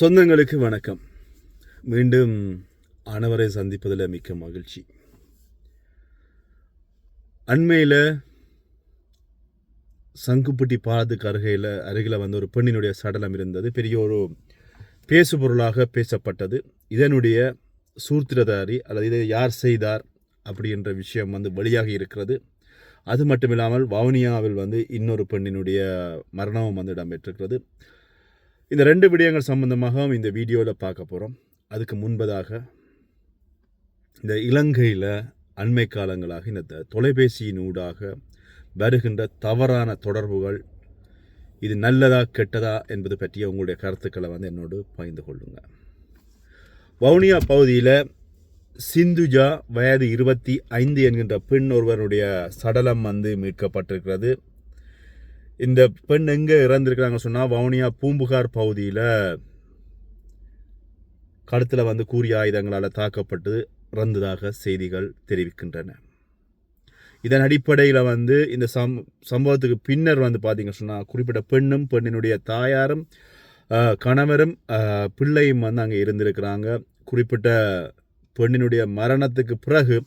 சொந்தங்களுக்கு வணக்கம். மீண்டும் அனைவரை சந்திப்பதில் மிக்க மகிழ்ச்சி. அண்மையில் சங்குப்பட்டி பாலத்துக்கு அருகையில் அருகில் வந்து ஒரு பெண்ணினுடைய சடலம் இருந்தது. பெரிய ஒரு பேசு பொருளாக பேசப்பட்டது. இதனுடைய சூத்திரதாரி அல்லது இதை யார் செய்தார் அப்படின்ற விஷயம் வந்து வழியாக இருக்கிறது. அது மட்டும் இல்லாமல் வவுனியாவில் வந்து இன்னொரு பெண்ணினுடைய மரணமும் வந்து இடம்பெற்றிருக்கிறது. இந்த ரெண்டு விடயங்கள் சம்மந்தமாகவும் இந்த வீடியோவில் பார்க்க போகிறோம் அதுக்கு முன்பதாக இந்த இலங்கையில் அண்மை காலங்களாக இந்த தொலைபேசியின் ஊடாக வருகின்ற தவறான தொடர்புகள் இது நல்லதா கெட்டதா என்பது பற்றிய உங்களுடைய கருத்துக்களை வந்து என்னோடு பகிர்ந்து கொள்ளுங்க. வவுனியா பகுதியில் சிந்துஜா வயது இருபத்தி ஐந்து என்கின்ற பெண் ஒருவருடைய சடலம் வந்து மீட்கப்பட்டிருக்கிறது. இந்த பெண் எங்கே இறந்துருக்கிறாங்க சொன்னால் வவுனியா பூம்புகார் பகுதியில் கழுத்தில் வந்து கூறிய ஆயுதங்களால் தாக்கப்பட்டு இறந்ததாக செய்திகள் தெரிவிக்கின்றன. இதன் அடிப்படையில் வந்து இந்த சம் சம்பவத்துக்கு பின்னர் வந்து பார்த்தீங்க சொன்னால் குறிப்பிட்ட பெண்ணும் பெண்ணினுடைய தாயாரும் கணவரும் பிள்ளையும் வந்து அங்கே இருந்திருக்கிறாங்க. குறிப்பிட்ட பெண்ணினுடைய மரணத்துக்கு பிறகு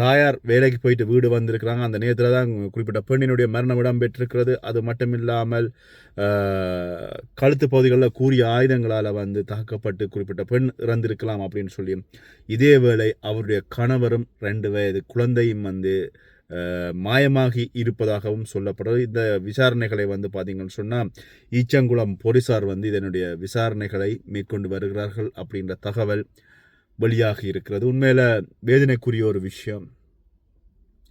தாயார் வேலைக்கு போயிட்டு வீடு வந்திருக்கிறாங்க. அந்த நேரத்தில் தான் குறிப்பிட்ட பெண்ணினுடைய மரணம் இடம்பெற்றிருக்கிறது. அது மட்டும் இல்லாமல் கழுத்து பகுதிகளில் கூறிய ஆயுதங்களால் வந்து தாக்கப்பட்டு குறிப்பிட்ட பெண் இறந்திருக்கலாம் அப்படின்னு சொல்லி. இதே வேளை அவருடைய கணவரும் ரெண்டு வயது குழந்தையும் வந்து மாயமாகி இருப்பதாகவும் சொல்லப்படுறது இந்த விசாரணைகளை வந்து பார்த்தீங்கன்னு சொன்னால் ஈச்சங்குளம் போலீஸார் வந்து இதனுடைய விசாரணைகளை மேற்கொண்டு வருகிறார்கள் அப்படின்ற தகவல் வெளியாகி இருக்கிறது. உண்மையில் வேதனைக்குரிய ஒரு விஷயம்.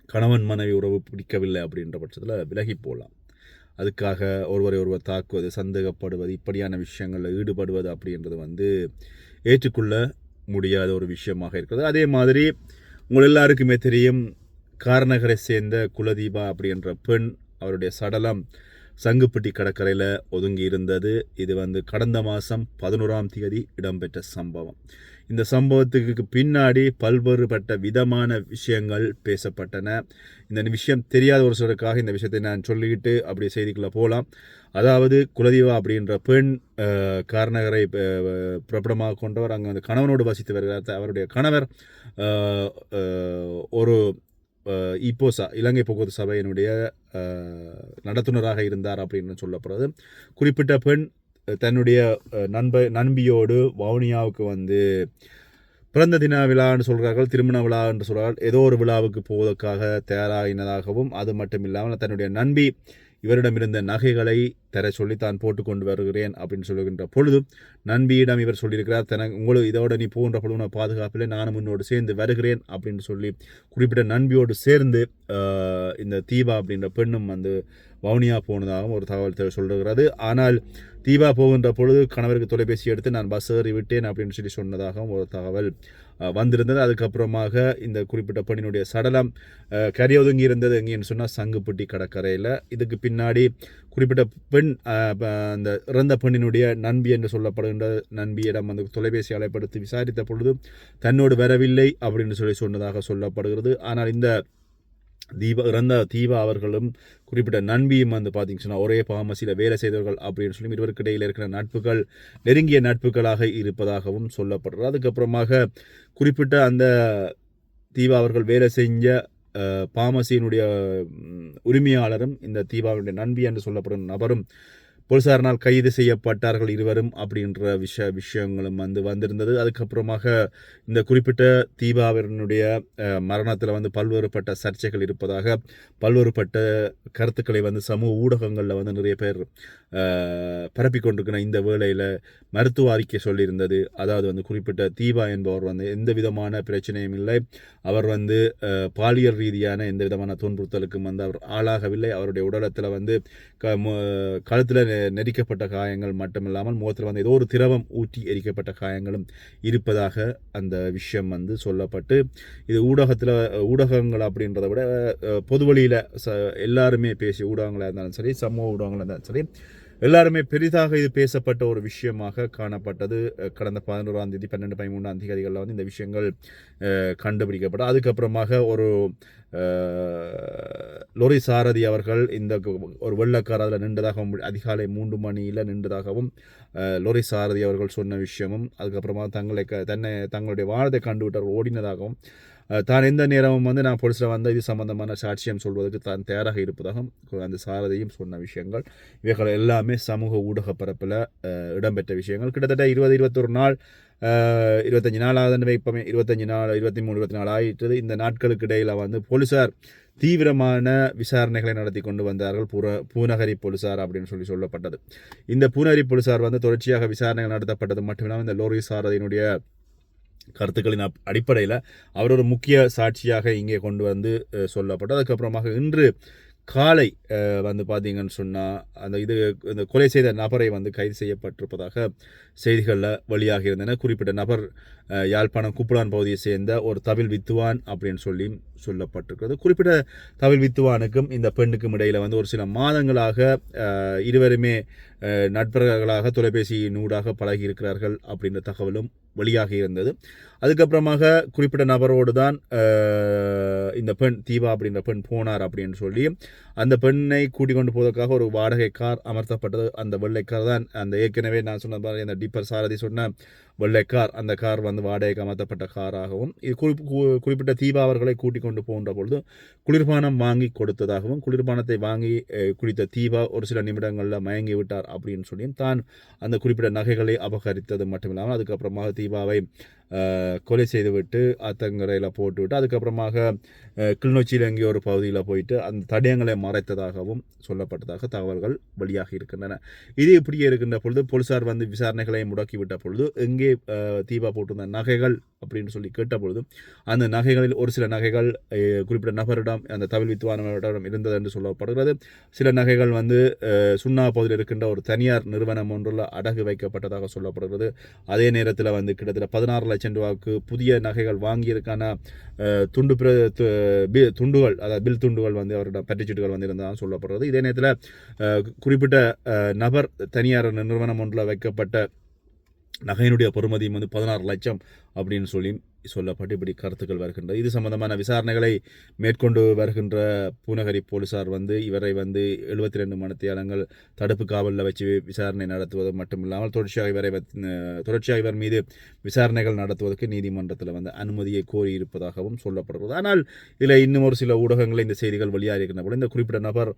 கணவன் மனைவி உறவு பிடிக்கவில்லை அப்படின்ற பட்சத்தில் விலகி போகலாம் அதுக்காக ஒருவரை ஒருவர் தாக்குவது சந்தேகப்படுவது இப்படியான விஷயங்களில் ஈடுபடுவது அப்படின்றது வந்து ஏற்றுக்கொள்ள முடியாத ஒரு விஷயமாக இருக்கிறது. அதே மாதிரி உங்கள் எல்லாருக்குமே தெரியும் காரணகரை சேர்ந்த குலதீபா அப்படின்ற பெண் அவருடைய சடலம் சங்குப்பட்டி கடற்கரையில் ஒதுங்கி இருந்தது. இது வந்து கடந்த மாதம் பதினோராம் தேதி இடம்பெற்ற சம்பவம். இந்த சம்பவத்துக்கு பின்னாடி பல்வேறுபட்ட விதமான விஷயங்கள் பேசப்பட்டன. இந்த விஷயம் தெரியாத ஒரு சிலருக்காக இந்த விஷயத்தை நான் சொல்லிக்கிட்டு அப்படி செய்திக்குள்ளே போகலாம் அதாவது குலதீவா அப்படின்ற பெண் காரணகரை பிரபலமாக கொண்டவர் அங்கே வந்து கணவனோடு வசித்து வருகிறார். அவருடைய கணவர் ஒரு இப்போசா இலங்கை போக்குவரத்து சபையினுடைய நடத்துனராக இருந்தார் அப்படின்னு சொல்லப்படுறது. குறிப்பிட்ட பெண் தன்னுடைய நண்ப நண்பியோடு வவுனியாவுக்கு வந்து பிறந்த தின விழான்னு சொல்கிறார்கள் திருமண விழா என்று சொல்கிறார்கள். ஏதோ ஒரு விழாவுக்கு போவதற்காக தயாராகினதாகவும் அது மட்டும் இல்லாமல் தன்னுடைய நண்பி இவரிடமிருந்த நகைகளை தர சொல்லி தான் போட்டுக்கொண்டு வருகிறேன் அப்படின்னு சொல்லுகின்ற பொழுது நண்பியிடம் இவர் சொல்லியிருக்கிறார் தன உங்களுக்கு இதோட நீ போகின்ற பொழுது நான் பாதுகாப்பில் நானும் உன்னோடு சேர்ந்து வருகிறேன் அப்படின்னு சொல்லி குறிப்பிட்ட நண்பியோடு சேர்ந்து இந்த தீபா அப்படின்ற பெண்ணும் வந்து வவுனியா போனதாகவும் ஒரு தகவல் சொல்லுகிறது. ஆனால் தீபா போகின்ற பொழுது கணவருக்கு தொலைபேசி எடுத்து நான் பஸ் ஏறி விட்டேன் அப்படின்னு சொல்லி சொன்னதாகவும் ஒரு தகவல் வந்திருந்தது. அதுக்கப்புறமாக இந்த குறிப்பிட்ட பெண்ணினுடைய சடலம் அஹ், கரை ஒதுங்கி இருந்தது எங்கேன்னு சொன்னால் சங்குப்பட்டி கடற்கரையில். இதுக்கு பின்னாடி குறிப்பிட்ட பெண் அந்த இறந்த பெண்ணினுடைய நண்பி என்று சொல்லப்படுகின்ற நண்பியிடம் அந்த தொலைபேசி அழைப்படுத்தி விசாரித்த பொழுது தன்னோடு வரவில்லை அப்படின்னு சொல்லி சொன்னதாக சொல்லப்படுகிறது. ஆனால் இந்த தீபா இறந்த தீபா அவர்களும் குறிப்பிட்ட நண்பியும் வந்து பார்த்தீங்கன்னா ஒரே பாமசியில் வேலை செய்தவர்கள் அப்படின்னு சொல்லி இருவருக்கு இடையில் இருக்கிற நட்புகள் நெருங்கிய நட்புகளாக இருப்பதாகவும் சொல்லப்படுறது அதுக்கப்புறமாக குறிப்பிட்ட அந்த தீபா அவர்கள் வேலை செஞ்ச பாமசியினுடைய உரிமையாளரும் இந்த தீபாவுடைய நண்பி என்று சொல்லப்படும் நபரும் போலீசாரினால் கைது செய்யப்பட்டார்கள் இருவரும் அப்படின்ற விஷ விஷயங்களும் வந்து வந்திருந்தது. அதுக்கப்புறமாக இந்த குறிப்பிட்ட தீபாவினுடைய மரணத்தில் வந்து பல்வேறுபட்ட சர்ச்சைகள் இருப்பதாக பல்வேறுபட்ட கருத்துக்களை வந்து சமூக ஊடகங்களில் வந்து நிறைய பேர் பரப்பி கொண்டிருக்கிற இந்த வேளையில் மருத்துவ அறிக்கை சொல்லியிருந்தது. அதாவது வந்து குறிப்பிட்ட தீபா என்பவர் வந்து எந்த விதமான பிரச்சனையும் இல்லை. அவர் வந்து பாலியல் ரீதியான எந்த விதமான துன்புறுத்தலுக்கும் வந்து அவர் ஆளாகவில்லை. அவருடைய உடலத்தில் வந்து க கழுத்தில் நெரிக்கப்பட்ட காயங்கள் மட்டுமில்லாமல் முகத்தில் வந்து ஏதோ ஒரு திரவம் ஊற்றி எரிக்கப்பட்ட காயங்களும் இருப்பதாக அந்த விஷயம் வந்து சொல்லப்பட்டு இது ஊடகத்தில் ஊடகங்கள் அப்படின்றத விட அஹ், பொது வழியில் ச எல்லாருமே பேசிய ஊடகங்களாக இருந்தாலும் சரி சமூக ஊடகங்களாக இருந்தாலும் சரி எல்லாருமே பெரிதாக இது பேசப்பட்ட ஒரு விஷயமாக காணப்பட்டது. கடந்த பதினோராம் தேதி பன்னெண்டு பதிமூணாம் தேதிகளில் வந்து இந்த விஷயங்கள் கண்டுபிடிக்கப்படும் அதுக்கப்புறமாக ஒரு லொரி சாரதி அவர்கள் இந்த ஒரு வெள்ளக்கார அதில் நின்றதாகவும் அதிகாலை மூன்று மணியில் நின்றதாகவும் லொரி சாரதி அவர்கள் சொன்ன விஷயமும் அதுக்கப்புறமா தங்களை க தன்னை தங்களுடைய வாழத்தை கண்டுவிட்டார் ஓடினதாகவும் தான் எந்த நேரமும் வந்து நான் போலீஸில் வந்து இது சம்பந்தமான சாட்சியம் சொல்வதற்கு தான் தயாராக இருப்பதாகவும் அந்த சாரதியும் சொன்ன விஷயங்கள் இவைகள் எல்லாமே சமூக ஊடக பரப்பில் இடம்பெற்ற விஷயங்கள். கிட்டத்தட்ட இருபது இருபத்தொரு நாள் இருபத்தஞ்சி நாள் ஆகுதுன்னு வைப்போமே இருபத்தஞ்சி நாள் இருபத்தி மூணு இருபத்தி நாலு ஆகிட்டது இந்த நாட்களுக்கு இடையில் வந்து போலீசார் தீவிரமான விசாரணைகளை நடத்தி கொண்டு வந்தார்கள். புற பூநகரி போலீசார் அப்படின்னு சொல்லி சொல்லப்பட்டது. இந்த பூநகரி போலீசார் வந்து தொடர்ச்சியாக விசாரணைகள் நடத்தப்பட்டது மட்டுமில்லாமல் இந்த லோரி சாரதியினுடைய கருத்துக்களின் அப்- அடிப்படையில் அவர் ஒரு முக்கிய சாட்சியாக இங்கே கொண்டு வந்து சொல்லப்பட்டு சொல்லப்பட்டது அதுக்கப்புறமாக இன்று காலை வந்து பார்த்தீங்கன்னு சொன்னால் அந்த இது இந்த கொலை செய்த நபரை வந்து கைது செய்யப்பட்டிருப்பதாக செய்திகளில் வெளியாக இருந்தன. குறிப்பிட்ட நபர் யாழ்ப்பாணம் குப்புளான் பகுதியை சேர்ந்த ஒரு தவில் வித்துவான் அப்படின்னு சொல்லி சொல்லப்பட்டிருக்கிறது. குறிப்பிட்ட தவில் வித்துவானுக்கும் இந்த பெண்ணுக்கும் இடையில் வந்து ஒரு சில மாதங்களாக இருவருமே நட்பர்களாக தொலைபேசியின் தொலைபேசியினூடாக பழகி இருக்கிறார்கள் அப்படின்ற தகவலும் வெளியாகி இருந்தது. அதுக்கப்புறமாக குறிப்பிட்ட நபரோடு தான் இந்த பெண் தீபா அப்படின்ற பெண் போனார் அப்படின்னு சொல்லி அந்த பெண்ணை கூட்டிக் கொண்டு போவதற்காக ஒரு வாடகை கார் அமர்த்தப்பட்டது. அந்த வெள்ளை கார் தான் அந்த ஏற்கனவே நான் சொன்ன மாதிரி அந்த டிப்பர் சாரதி சொன்ன வெள்ளை கார் அந்த கார் வந்து வாடகைக்கு அமர்த்தப்பட்ட காராகவும் இது குறிப்பு கு- குறிப்பிட்ட தீபா அவர்களை கூட்டிக் கொண்டு போகின்ற பொழுது குளிர்பானம் வாங்கி கொடுத்ததாகவும் குளிர்பானத்தை வாங்கி குடித்த தீபா ஒரு சில நிமிடங்களில் மயங்கி விட்டார் அப்படின்னு சொல்லியும் தான் அந்த குறிப்பிட்ட நகைகளை அபகரித்தது மட்டுமில்லாமல் அதுக்கப்புறமாக தீபாவை கொலை செய்துவிட்டு அத்தங்கரையில் போட்டுவிட்டு அதுக்கப்புறமாக கிளிநொச்சியில் எங்கேயோ ஒரு பகுதியில் போயிட்டு அந்த தடயங்களை மறைத்ததாகவும் சொல்லப்பட்டதாக தகவல்கள் வெளியாகி இருக்கின்றன. இது இப்படியே இருக்கின்ற பொழுது போலீசார் வந்து விசாரணைகளை முடக்கிவிட்ட பொழுது எங்கே தீபா போட்டிருந்த நகைகள் அப்படின்னு சொல்லி கேட்ட பொழுது அந்த நகைகளில் ஒரு சில நகைகள் குறிப்பிட்ட நபரிடம் அந்த தமிழ் வித்வானவரிடம் இருந்தது என்று சொல்லப்படுகிறது. சில நகைகள் வந்து சுண்ணா பகுதியில் இருக்கின்ற ஒரு தனியார் நிறுவனம் ஒன்றில் அடகு வைக்கப்பட்டதாக சொல்லப்படுகிறது. அதே நேரத்தில் வந்து கிட்டத்தட்ட பதினாறு லட்சம் புதிய நகைகள் வாங்கியதற்கான துண்டு பிர து- துண்டுகள் அதாவது பில் துண்டுகள் வந்து அவரிடம் பற்றிச்சீட்டுகள் வந்து இருந்ததாக சொல்லப்படுறது இதே நேரத்தில் குறிப்பிட்ட நபர் தனியார் நிறுவனம் ஒன்றில் வைக்கப்பட்ட நகையினுடைய பெறுமதியும் வந்து பதினாறு லட்சம் அப்படின்னு சொல்லி சொல்லப்பட்டு இப்படி கருத்துக்கள் வருகின்றது இது சம்பந்தமான விசாரணைகளை மேற்கொண்டு வருகின்ற பூநகரி போலீசார் வந்து இவரை வந்து எழுபத்தி ரெண்டு மணித்தியாலங்கள் தடுப்பு காவலில் வச்சு விசாரணை நடத்துவது மட்டுமில்லாமல் தொடர்ச்சியாக இவரை தொடர்ச்சியாக இவர் மீது விசாரணைகள் நடத்துவதற்கு நீதிமன்றத்தில் வந்து அனுமதியை கோரி இருப்பதாகவும் சொல்லப்படுகிறது. ஆனால் இதில் இன்னும் ஒரு சில ஊடகங்களில் இந்த செய்திகள் வெளியாக இருக்கின்ற பொழுது இந்த குறிப்பிட்ட நபர்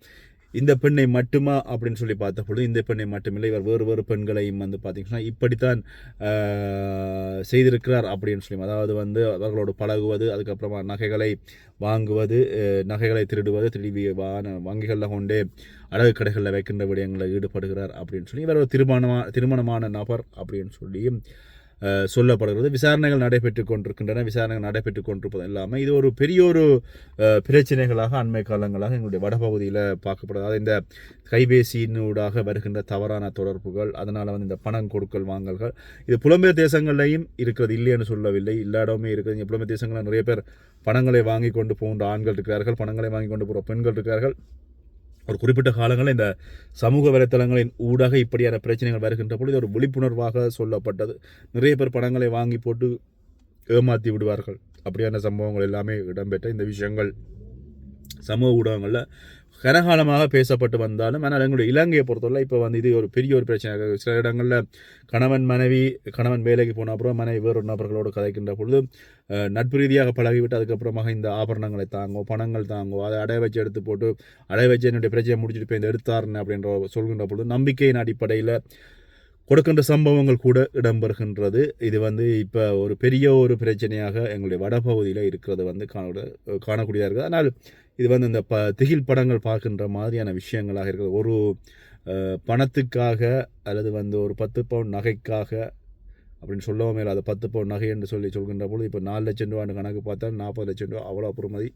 இந்த பெண்ணை மட்டுமா அப்படின்னு சொல்லி பார்த்த பொழுது இந்த பெண்ணை மட்டுமில்லை இவர் வேறு வேறு பெண்களையும் வந்து பார்த்தீங்கன்னா இப்படித்தான் செய்திருக்கிறார். அப்படின்னு சொல்லி அதாவது வந்து அவர்களோடு பழகுவது அதுக்கப்புறமா நகைகளை வாங்குவது நகைகளை திருடுவது திருடி வான வங்கிகளில் கொண்டே அழகு கடைகளில் வைக்கின்ற விடயங்களில் ஈடுபடுகிறார் அப்படின்னு சொல்லி இவர் ஒரு திருமணமா திருமணமான நபர் அப்படின்னு சொல்லி சொல்லப்படுகிறது. விசாரணைகள் நடைபெற்று கொண்டிருக்கின்றன. விசாரணைகள் நடைபெற்று கொண்டிருப்பது இல்லாமல் இது ஒரு பெரிய ஒரு பிரச்சனைகளாக அண்மை காலங்களாக எங்களுடைய வடபகுதியில் பார்க்கப்படுது. அதாவது இந்த கைபேசியினூடாக வருகின்ற தவறான தொடர்புகள் அதனால் வந்து இந்த பணம் கொடுக்கல் வாங்கல்கள் இது புலம்பெயர் தேசங்கள்லையும் இருக்கிறது. இல்லைன்னு சொல்லவில்லை. எல்லா இடமே இருக்குது இங்கே புலம்பெயர் தேசங்களில் நிறைய பேர் பணங்களை வாங்கி கொண்டு போகின்ற ஆண்கள் இருக்கிறார்கள் பணங்களை வாங்கி கொண்டு போகிற பெண்கள் இருக்கிறார்கள். ஒரு குறிப்பிட்ட காலங்களில் இந்த சமூக வலைத்தளங்களின் ஊடாக இப்படியான பிரச்சனைகள் வருகின்ற பொழுது ஒரு விழிப்புணர்வாக சொல்லப்பட்டது. நிறைய பேர் பணங்களை வாங்கி போட்டு ஏமாற்றி விடுவார்கள். அப்படியான சம்பவங்கள் எல்லாமே இடம்பெற்ற இந்த விஷயங்கள் சமூக ஊடகங்களில் கனகாலமாக பேசப்பட்டு வந்தாலும் ஆனால் எங்களுடைய இலங்கையை பொறுத்தவரை இப்போ வந்து இது ஒரு பெரிய ஒரு பிரச்சனை. சில இடங்களில் கணவன் மனைவி கணவன் வேலைக்கு போன அப்புறம் மனைவி வேறு நபர்களோடு கதைக்கின்ற பொழுது நட்பு ரீதியாக பழகிவிட்டு அதுக்கப்புறமாக இந்த ஆபரணங்களை தாங்கோ பணங்கள் தாங்கோ அதை அடைய வச்சு எடுத்து போட்டு அடைய வச்சு என்னுடைய பிரச்சனையை முடிச்சுட்டு போய் இந்த எடுத்தாருன்னு அப்படின்ற சொல்கின்ற பொழுது நம்பிக்கையின் அடிப்படையில் கொடுக்கின்ற சம்பவங்கள் கூட இடம்பெறுகின்றது. இது வந்து இப்போ ஒரு பெரிய ஒரு பிரச்சனையாக எங்களுடைய வடபகுதியில் இருக்கிறது வந்து காண காணக்கூடியதாக இருக்குது. ஆனால் இது வந்து இந்த ப திகில் படங்கள் பார்க்கின்ற மாதிரியான விஷயங்களாக இருக்குது. ஒரு பணத்துக்காக அல்லது வந்து ஒரு பத்து பவுன் நகைக்காக அப்படின்னு சொல்லவும் மேலே அது பத்து பவுன் நகை என்று சொல்லி சொல்கின்ற பொழுது இப்போ நாலு லட்சம் ரூபான்னு கணக்கு பார்த்தா நாற்பது லட்சம் ரூபா அவ்வளோ பொறுமதி.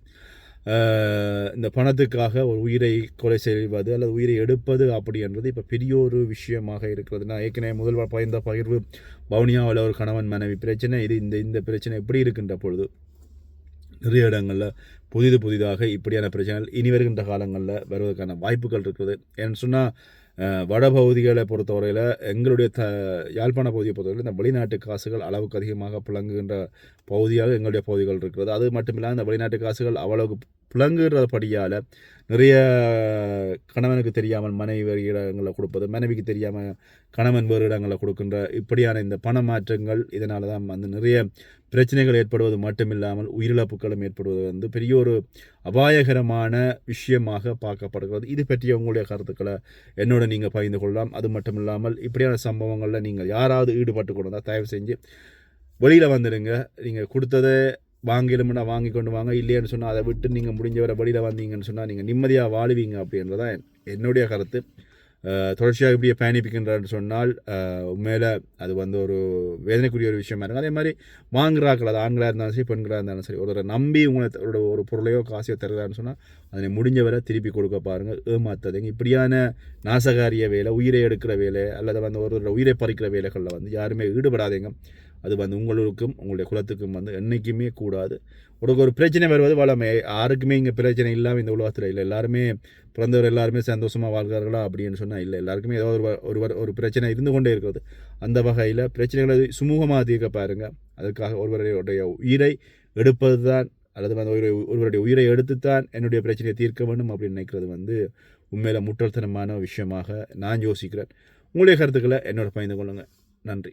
இந்த பணத்துக்காக ஒரு உயிரை கொலை செய்வது அல்லது உயிரை எடுப்பது அப்படின்றது இப்போ பெரிய ஒரு விஷயமாக இருக்கிறது. நான் ஏற்கனவே முதல்வர் பகிர்ந்த பகிர்வு பவுனியாவில் ஒரு கணவன் மனைவி பிரச்சனை. இது இந்த இந்த பிரச்சனை எப்படி இருக்கின்ற பொழுது நிறைய இடங்களில் புதிது புதிதாக இப்படியான பிரச்சனைகள் இனி வருகின்ற காலங்களில் வருவதற்கான வாய்ப்புகள் இருக்குது. ஏன்னு சொன்னால் வடபகுதிகளை பொறுத்தவரையில் எங்களுடைய த யாழ்ப்பாண பகுதியை பொறுத்தவரையில் இந்த வெளிநாட்டு காசுகள் அளவுக்கு அதிகமாக புழங்குகின்ற பகுதியாக எங்களுடைய பகுதிகள் இருக்கிறது. அது மட்டும் இல்லாமல் இந்த வெளிநாட்டு காசுகள் அவ்வளவுக்கு புழங்குறபடியால் நிறைய கணவனுக்கு தெரியாமல் மனைவி வேறு இடங்களில் கொடுப்பது மனைவிக்கு தெரியாமல் கணவன் வேறு இடங்களில் கொடுக்கின்ற இப்படியான இந்த பண மாற்றங்கள் இதனால தான் வந்து நிறைய பிரச்சனைகள் ஏற்படுவது மட்டுமில்லாமல் உயிரிழப்புகளும் ஏற்படுவது வந்து பெரிய ஒரு அபாயகரமான விஷயமாக பார்க்கப்படுகிறது. இது பற்றிய உங்களுடைய கருத்துக்களை என்னோட நீங்கள் பகிர்ந்து கொள்ளலாம். அது மட்டும் இல்லாமல் இப்படியான சம்பவங்களில் நீங்கள் யாராவது ஈடுபட்டு கொண்டு தயவு செஞ்சு வெளியில் வந்துடுங்க. நீங்கள் கொடுத்ததை வாங்கிடும்னா வாங்கி கொண்டு வாங்க இல்லைன்னு சொன்னால் அதை விட்டு நீங்கள் முடிஞ்ச வரை வழியில் வந்தீங்கன்னு சொன்னால் நீங்கள் நிம்மதியாக வாழுவீங்க அப்படின்றதான் என்னுடைய கருத்து. தொடர்ச்சியாக இப்படியே பயணிப்பிக்கின்றான்னு சொன்னால் அஹ், அது வந்து ஒரு வேதனைக்குரிய ஒரு விஷயமா இருக்கும். அதே மாதிரி வாங்குறாக்கள் அது ஆண்களாக இருந்தாலும் சரி பெண்களாக இருந்தாலும் சரி ஒருத்தரை நம்பி உங்களை ஒரு ஒரு பொருளையோ காசையோ தருகிறான்னு சொன்னால் அதனை முடிஞ்ச வரை திருப்பி கொடுக்க பாருங்கள் ஏமாத்தாதீங்க. இப்படியான நாசகாரிய வேலை உயிரை எடுக்கிற வேலை அல்லது வந்து ஒரு உயிரை பறிக்கிற வேலைகளில் வந்து யாருமே ஈடுபடாதீங்க. அது வந்து உங்களுக்கும் உங்களுடைய குலத்துக்கும் வந்து என்றைக்குமே கூடாது. உனக்கு ஒரு பிரச்சனை வருவது வளமை. யாருக்குமே இங்கே பிரச்சனை இல்லாமல் இந்த உலகத்தில் இல்லை. எல்லாருமே பிறந்தவர் எல்லாருமே சந்தோஷமாக வாழ்கிறார்களா அப்படின்னு சொன்னால் இல்லை. எல்லாருக்குமே ஏதோ ஒரு ஒரு ஒரு பிரச்சனை இருந்து கொண்டே இருக்கிறது. அந்த வகையில் பிரச்சனைகளை சுமூகமாக தீர்க்க பாருங்கள் அதுக்காக ஒருவருடைய உயிரை எடுப்பது தான் அல்லது வந்து ஒரு ஒருவருடைய உயிரை எடுத்துத்தான் என்னுடைய பிரச்சனையை தீர்க்க வேண்டும் அப்படின்னு நினைக்கிறது வந்து உண்மையில் முட்டாள்தனமான விஷயமாக நான் யோசிக்கிறேன். உங்களுடைய கருத்துக்களை என்னோட பகிர்ந்து கொள்ளுங்கள் நன்றி.